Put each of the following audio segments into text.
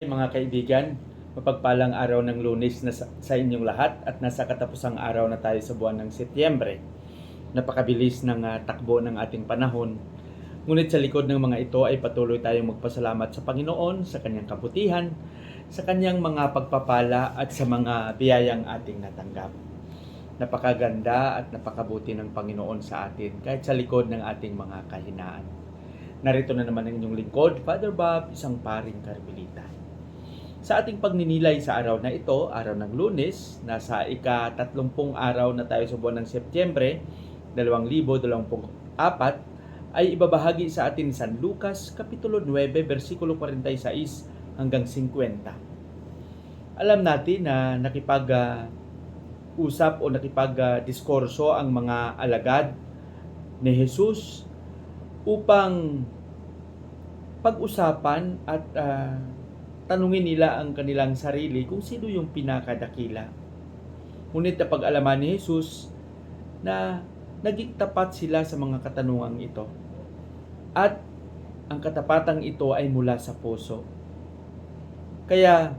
Mga kaibigan, mapagpalang araw ng lunes na sa, inyong lahat at nasa katapusang araw na tayo sa buwan ng Setyembre. Napakabilis ng ah, takbo ng ating panahon. Ngunit sa likod ng mga ito ay patuloy tayong magpasalamat sa Panginoon sa kanyang kabutihan, sa kanyang mga pagpapala at sa mga biyayang ating natanggap. Napakaganda at napakabuti ng Panginoon sa atin kahit sa likod ng ating mga kahinaan. Narito na naman ang inyong lingkod, Father Bob, isang paring karmelita. Sa ating pagninilay sa araw na ito, araw ng lunes, nasa ika-30 araw na tayo sa buwan ng Setyembre, 2024, ay ibabahagi sa atin San Lucas, Kapitulo 9, versikulo 46 hanggang 50. Alam natin na nakipag-usap o nakipag-diskorso ang mga alagad ni Jesus upang pag-usapan at ah, tanungin nila ang kanilang sarili kung sino yung pinakadakila. Ngunit napag-alaman ni Jesus na naging tapat sila sa mga katanungang ito. At ang katapatang ito ay mula sa puso. Kaya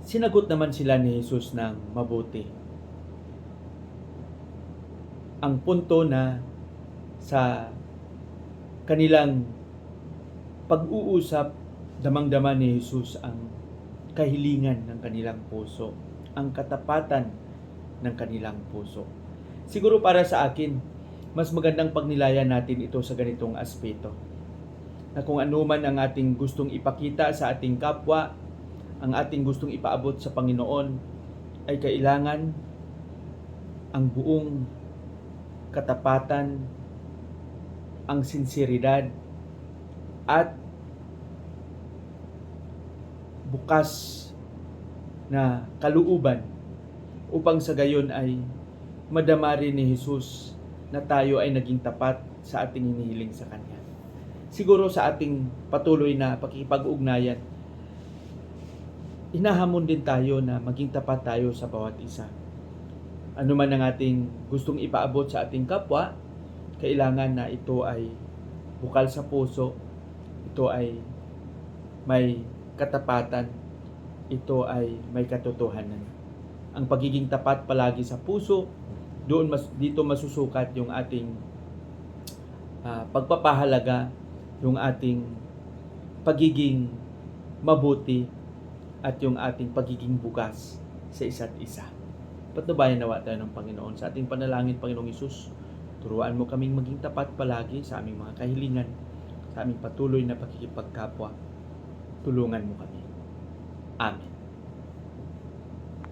sinagot naman sila ni Jesus ng mabuti. Ang punto na sa kanilang pag-uusap, damang-dama ni Jesus ang kahilingan ng kanilang puso, ang katapatan ng kanilang puso. Siguro para sa akin, mas magandang pagnilayan natin ito sa ganitong aspeto. Na kung ano man ang ating gustong ipakita sa ating kapwa, ang ating gustong ipaabot sa Panginoon, ay kailangan ang buong katapatan, ang sinseridad, at bukas na kaluuban upang sa gayon ay madama rin ni Jesus na tayo ay naging tapat sa ating hinihiling sa Kanya. Siguro sa ating patuloy na pakikipag-ugnayan, inahamon din tayo na maging tapat tayo sa bawat isa. Ano man ang ating gustong ipaabot sa ating kapwa, kailangan na ito ay bukal sa puso, ito ay may katapatan, ito ay may katotohanan. Ang pagiging tapat palagi sa puso, doon mas, dito masusukat yung ating ah, pagpapahalaga, yung ating pagiging mabuti at yung ating pagiging bukas sa isa't isa. Patnubayan nawa tayo ng Panginoon sa ating panalangin, Panginoong Isus. Turuan mo kaming maging tapat palagi sa aming mga kahilingan, sa aming patuloy na pakikipagkapwa. Tulungan mo kami. Amen.